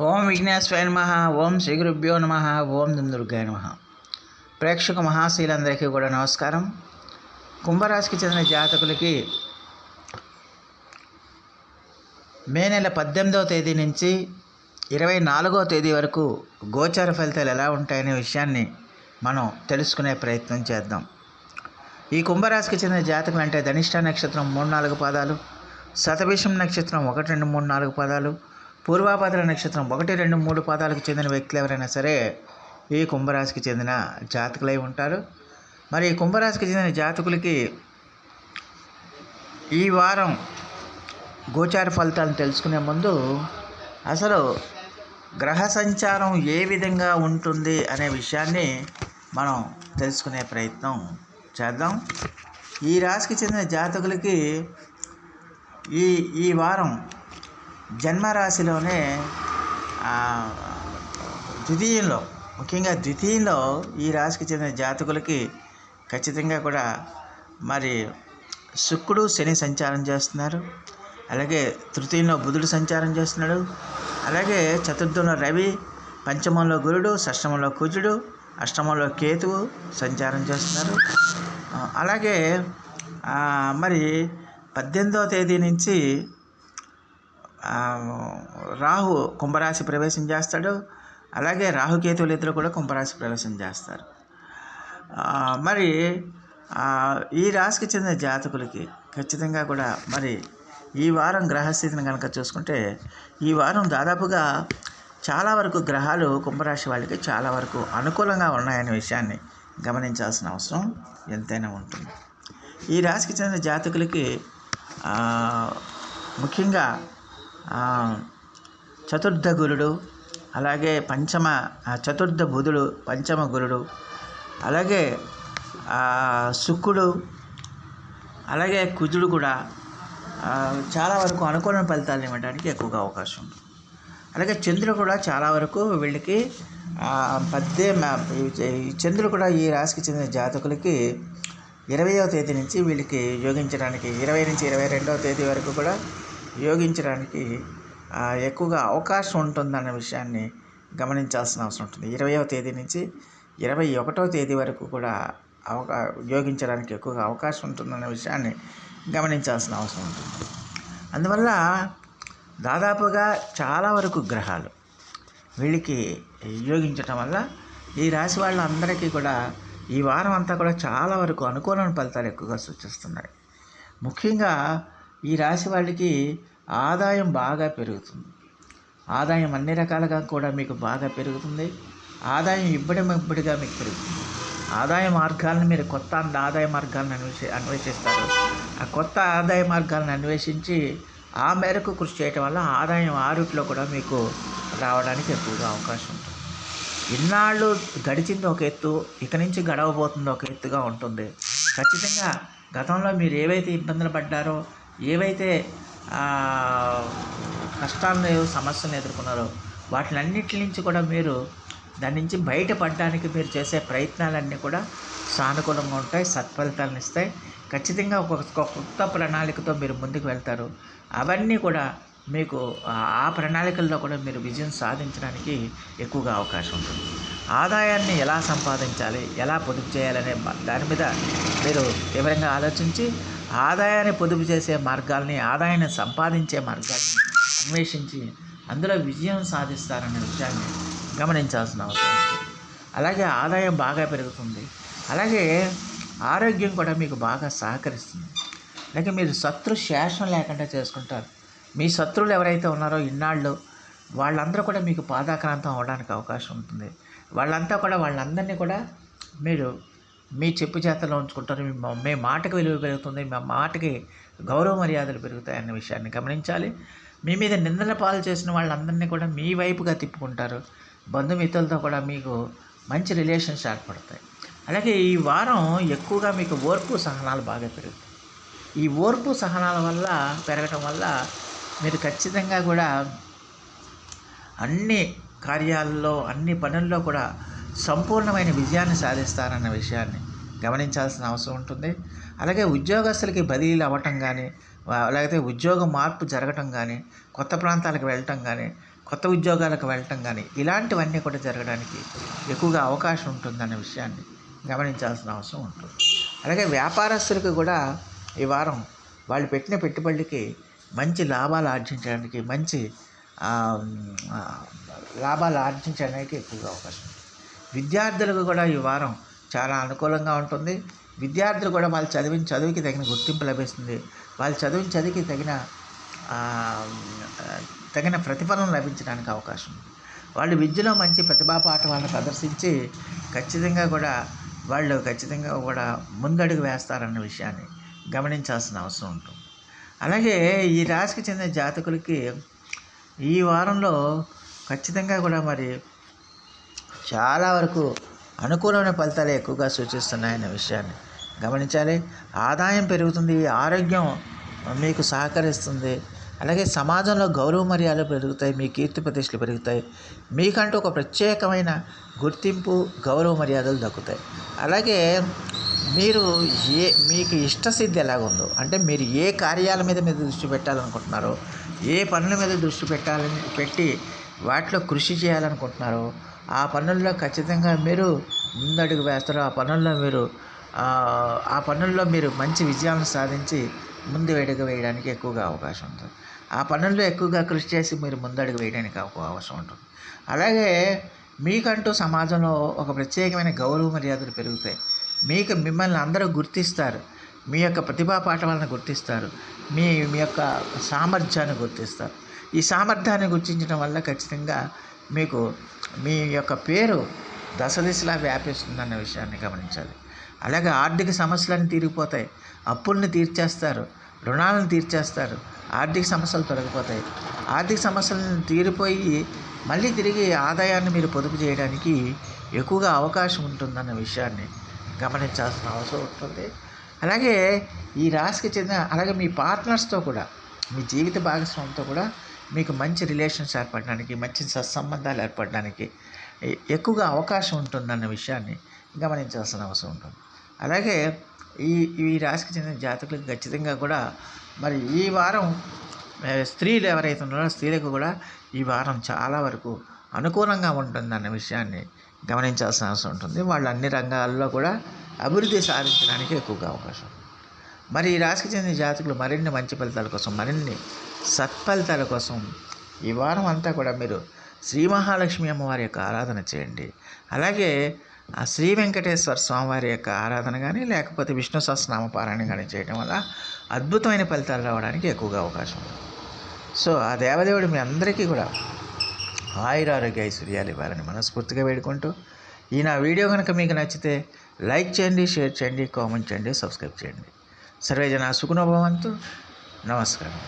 ఓం విఘ్నేశ్వరాయ నమ ఓం శ్రీ గురుభ్యో నమ ఓం దుందుర్గాయ నమ. ప్రేక్షక మహాశీలందరికీ కూడా నమస్కారం. కుంభరాశికి చెందిన జాతకులకి మే నెల పద్దెనిమిదవ తేదీ నుంచి ఇరవై నాలుగవ తేదీ వరకు గోచార ఫలితాలు ఎలా ఉంటాయనే విషయాన్ని మనం తెలుసుకునే ప్రయత్నం చేద్దాం. ఈ కుంభరాశికి చెందిన జాతకులు అంటే ధనిష్ట నక్షత్రం మూడు నాలుగు పాదాలు శతభిషం నక్షత్రం ఒకటి రెండు మూడు నాలుగు పాదాలు పూర్వాభద్ర నక్షత్రం ఒకటి రెండు మూడు పాదాలకు చెందిన వ్యక్తులు ఎవరైనా సరే ఈ కుంభరాశికి చెందిన జాతకులై ఉంటారు. మరి ఈ కుంభరాశికి చెందిన జాతకులకి ఈ వారం గోచార ఫలితాలను తెలుసుకునే ముందు అసలు గ్రహ సంచారం ఏ విధంగా ఉంటుంది అనే విషయాన్ని మనం తెలుసుకునే ప్రయత్నం చేద్దాం. ఈ రాశికి చెందిన జాతకులకి ఈ ఈ వారం జన్మరాశిలోనే ద్వితీయంలో ముఖ్యంగా ద్వితీయంలో ఈ రాశికి చెందిన జాతకులకి ఖచ్చితంగా కూడా మరి శుక్రుడు శని సంచారం చేస్తున్నారు. అలాగే తృతీయంలో బుధుడు సంచారం చేస్తున్నాడు. అలాగే చతుర్థంలో రవి పంచమంలో గురుడు షష్టమంలో కుజుడు అష్టమంలో కేతువు సంచారం చేస్తున్నారు. అలాగే మరి పద్దెనిమిదవ తేదీ నుంచి రాహు కుంభరాశి ప్రవేశం చేస్తాడు. అలాగే రాహుకేతువులు ఇద్దరు కూడా కుంభరాశి ప్రవేశం చేస్తారు. మరి ఈ రాశికి చెందిన జాతకులకి ఖచ్చితంగా కూడా మరి ఈ వారం గ్రహస్థితిని కనుక చూసుకుంటే ఈ వారం దాదాపుగా చాలా వరకు గ్రహాలు కుంభరాశి వాళ్ళకి చాలా వరకు అనుకూలంగా ఉన్నాయనే విషయాన్ని గమనించాల్సిన అవసరం ఎంతైనా ఉంటుంది. ఈ రాశికి చెందిన జాతకులకి ముఖ్యంగా చతుర్థ గురుడు అలాగే పంచమ చతుర్థ బుధుడు పంచమ గురుడు అలాగే శుక్రుడు అలాగే కుజుడు కూడా చాలా వరకు అనుకూల ఫలితాలు ఇవ్వడానికి ఎక్కువగా అవకాశం ఉంది. అలాగే చంద్రుడు కూడా చాలా వరకు వీళ్ళకి ఆ, పద్దే మ- ఈ చంద్రుడు కూడా ఈ రాశికి చెందిన జాతకులకి ఇరవయో తేదీ నుంచి వీళ్ళకి యోగించడానికి ఇరవై నుంచి ఇరవై రెండవ తేదీ వరకు కూడా యోగించడానికి ఎక్కువగా అవకాశం ఉంటుందన్న విషయాన్ని గమనించాల్సిన అవసరం ఉంటుంది. ఇరవైవ తేదీ నుంచి ఇరవై ఒకటవ తేదీ వరకు కూడా అవకా యోగించడానికి ఎక్కువగా అవకాశం ఉంటుందన్న విషయాన్ని గమనించాల్సిన అవసరం ఉంటుంది. అందువల్ల దాదాపుగా చాలా వరకు గ్రహాలు వీళ్ళకి యోగించటం వల్ల ఈ రాశి వాళ్ళందరికీ కూడా ఈ వారం అంతా కూడా చాలా వరకు అనుకూలమైన ఫలితాలు ఎక్కువగా సూచిస్తున్నాయి. ముఖ్యంగా ఈ రాశి వాళ్ళకి ఆదాయం బాగా పెరుగుతుంది. ఆదాయం అన్ని రకాలుగా కూడా మీకు బాగా పెరుగుతుంది. ఆదాయం ఇబ్బడి ఇబ్బడిగా మీకు పెరుగుతుంది. ఆదాయ మార్గాలను మీరు కొత్త ఆదాయ మార్గాలను అన్వేషి అన్వేషిస్తారు. ఆ కొత్త ఆదాయ మార్గాలను అన్వేషించి ఆ మేరకు కృషి చేయటం వల్ల ఆదాయం ఆరుట్లో కూడా మీకు రావడానికి ఎక్కువగా అవకాశం ఉంటుంది. ఇన్నాళ్ళు గడిచింది ఒక ఎత్తు ఇక నుంచి గడవబోతుంది ఒక ఎత్తుగా ఉంటుంది. ఖచ్చితంగా గతంలో మీరు ఏవైతే ఇబ్బందులు పడ్డారో ఏవైతే కష్టాలను సమస్యలను ఎదుర్కొన్నారో వాటిలన్నిటి నుంచి కూడా మీరు దాని నుంచి బయటపడడానికి మీరు చేసే ప్రయత్నాలన్నీ కూడా సానుకూలంగా ఉంటాయి సత్ఫలితాలను ఇస్తాయి. ఖచ్చితంగా ఒక కొత్త ప్రణాళికతో మీరు ముందుకు వెళ్తారు. అవన్నీ కూడా మీకు ఆ- ప్రణాళికల్లో కూడా మీరు విజయం సాధించడానికి ఎక్కువగా అవకాశం ఉంటుంది. ఆదాయాన్ని ఎలా సంపాదించాలి ఎలా పొదుపు చేయాలనే దాని మీద మీరు వివరంగా ఆలోచించి ఆదాయాన్ని పొదుపు చేసే మార్గాల్ని ఆదాయాన్ని సంపాదించే మార్గాల్ని అన్వేషించి అందులో విజయం సాధిస్తారనే విషయాన్ని గమనించాల్సిన అవసరం ఉంది. అలాగే ఆదాయం బాగా పెరుగుతుంది. అలాగే ఆరోగ్యం కూడా మీకు బాగా సహకరిస్తుంది. అలాగే మీరు శత్రు శేషం లేకుండా చేసుకుంటారు. మీ శత్రువులు ఎవరైతే ఉన్నారో ఇన్నాళ్ళు వాళ్ళందరూ కూడా మీకు పాదాక్రాంతం అవడానికి అవకాశం ఉంటుంది. వాళ్ళంతా కూడా వాళ్ళందరినీ కూడా మీరు మీ చెప్పు చేతలో ఉంచుకుంటారు మీ మాటకు మాటకి విలువ పెరుగుతుంది మా మాటకి గౌరవ మర్యాదలు పెరుగుతాయి అన్న విషయాన్ని గమనించాలి. మీ మీద నిందల పాలు చేసిన వాళ్ళందరినీ కూడా మీ వైపుగా తిప్పుకుంటారు. బంధుమిత్రులతో కూడా మీకు మంచి రిలేషన్స్ ఏర్పడతాయి. అలాగే ఈ వారం ఎక్కువగా మీకు ఓర్పు సహనాలు బాగా పెరుగుతాయి. ఈ ఓర్పు సహనాల వల్ల పెరగటం వల్ల మీరు ఖచ్చితంగా కూడా అన్ని కార్యాల్లో అన్ని పనుల్లో కూడా సంపూర్ణమైన విజయాన్ని సాధిస్తారన్న విషయాన్ని గమనించాల్సిన అవసరం ఉంటుంది. అలాగే ఉద్యోగస్తులకి బదిలీలు అవ్వటం కానీ లేకపోతే ఉద్యోగ మార్పు జరగటం కానీ కొత్త ప్రాంతాలకు వెళ్ళటం కానీ కొత్త ఉద్యోగాలకు వెళ్ళటం కానీ ఇలాంటివన్నీ కూడా జరగడానికి ఎక్కువగా అవకాశం ఉంటుందన్న విషయాన్ని గమనించాల్సిన అవసరం ఉంటుంది. అలాగే వ్యాపారస్తులకు కూడా ఈ వారం వాళ్ళు పెట్టిన పెట్టుబడికి మంచి లాభాలు ఆర్జించడానికి మంచి లాభాలు ఆర్జించడానికి ఎక్కువగా అవకాశం విద్యార్థులకు కూడా ఈ వారం చాలా అనుకూలంగా ఉంటుంది. విద్యార్థులు కూడా వాళ్ళు చదివిన చదువుకి తగిన గుర్తింపు లభిస్తుంది. వాళ్ళు చదివిన చదివికి తగిన తగిన ప్రతిఫలం లభించడానికి అవకాశం ఉంది. వాళ్ళు విద్యలో మంచి ప్రతిభా పాఠవాలను ప్రదర్శించి ఖచ్చితంగా కూడా వాళ్ళు ఖచ్చితంగా కూడా ముందడుగు వేస్తారన్న విషయాన్ని గమనించాల్సిన అవసరం ఉంటుంది. అలాగే ఈ రాశికి చెందిన జాతకులకి ఈ వారంలో ఖచ్చితంగా కూడా మరి చాలా వరకు అనుకూలమైన ఫలితాలు ఎక్కువగా సూచిస్తున్నాయన్న విషయాన్ని గమనించాలి. ఆదాయం పెరుగుతుంది ఆరోగ్యం మీకు సహకరిస్తుంది అలాగే సమాజంలో గౌరవ మర్యాదలు పెరుగుతాయి మీ కీర్తి ప్రతిష్టలు పెరుగుతాయి మీకంటూ ఒక ప్రత్యేకమైన గుర్తింపు గౌరవ మర్యాదలు దక్కుతాయి. అలాగే మీరు ఏ మీకు ఇష్టసిద్ధి ఎలాగుందో అంటే మీరు ఏ కార్యాల మీద మీద దృష్టి పెట్టాలనుకుంటున్నారో ఏ పనుల మీద దృష్టి పెట్టాలని పెట్టి వాటిలో కృషి చేయాలనుకుంటున్నారో ఆ పనుల్లో ఖచ్చితంగా మీరు ముందడుగు వేస్తారు. ఆ పనుల్లో మీరు ఆ, పనుల్లో మీరు మంచి విజయాలను సాధించి ముందు అడుగు వేయడానికి ఎక్కువగా అవకాశం ఉంటుంది. ఆ పనుల్లో ఎక్కువగా కృషి చేసి మీరు ముందడుగు వేయడానికి అవకాశం ఉంటుంది. అలాగే మీకంటూ సమాజంలో ఒక ప్రత్యేకమైన గౌరవ మర్యాదలు పెరుగుతాయి. మీకు మిమ్మల్ని అందరూ గుర్తిస్తారు. మీ యొక్క ప్రతిభా పాఠవాలను గుర్తిస్తారు. మీ మీ యొక్క సామర్థ్యాన్ని గుర్తిస్తారు. ఈ సామర్థ్యాన్ని గుర్తించడం వల్ల ఖచ్చితంగా మీకు మీ యొక్క పేరు దశ దిశలా వ్యాపిస్తుందన్న విషయాన్ని గమనించాలి. అలాగే ఆర్థిక సమస్యలన్నీ తీరిపోతాయి అప్పుల్ని తీర్చేస్తారు. రుణాలను తీర్చేస్తారు. ఆర్థిక సమస్యలు తొలగిపోతాయి. ఆర్థిక సమస్యలను తీరిపోయి మళ్ళీ తిరిగి ఆదాయాన్ని మీరు పొదుపు చేయడానికి ఎక్కువగా అవకాశం ఉంటుందన్న విషయాన్ని గమనించాల్సిన అవసరం ఉంటుంది. అలాగే ఈ రాశికి చెందిన అలాగే మీ పార్ట్నర్స్తో కూడా మీ జీవిత భాగస్వామితో కూడా మీకు మంచి రిలేషన్స్ ఏర్పడడానికి మంచి సత్సంబంధాలు ఏర్పడడానికి ఎక్కువగా అవకాశం ఉంటుందన్న విషయాన్ని గమనించాల్సిన అవసరం ఉంటుంది. అలాగే ఈ ఈ రాశికి చెందిన జాతకులకు ఖచ్చితంగా కూడా మరి ఈ వారం స్త్రీలు ఎవరైతే ఉన్నారో స్త్రీలకు కూడా ఈ వారం చాలా వరకు అనుకూలంగా ఉంటుందన్న విషయాన్ని గమనించాల్సిన అవసరం ఉంటుంది. వాళ్ళు అన్ని రంగాల్లో కూడా అభివృద్ధి సాధించడానికి ఎక్కువగా అవకాశం ఉంటుంది. మరి ఈ రాశికి చెందిన జాతకులు మరిన్ని మంచి ఫలితాల కోసం మరిన్ని సత్ఫలితాల కోసం ఈ వారం అంతా కూడా మీరు శ్రీ మహాలక్ష్మి అమ్మవారి యొక్క ఆరాధన చేయండి. అలాగే ఆ శ్రీ వెంకటేశ్వర స్వామివారి యొక్క ఆరాధన కానీ లేకపోతే విష్ణు సహస్రనామ పారాయణ కానీ చేయడం వల్ల అద్భుతమైన ఫలితాలు రావడానికి ఎక్కువగా అవకాశం ఉంది. సో ఆ దేవదేవుడు మీ అందరికీ కూడా ఆయురారోగ్య ఐశ్వర్యాలు ఇవ్వాలని మనస్ఫూర్తిగా వేడుకుంటూ ఈ నా వీడియో కనుక మీకు నచ్చితే లైక్ చేయండి షేర్ చేయండి కామెంట్ చేయండి సబ్స్క్రైబ్ చేయండి. సర్వేజన సుఖనోభవంతు నమస్కారం.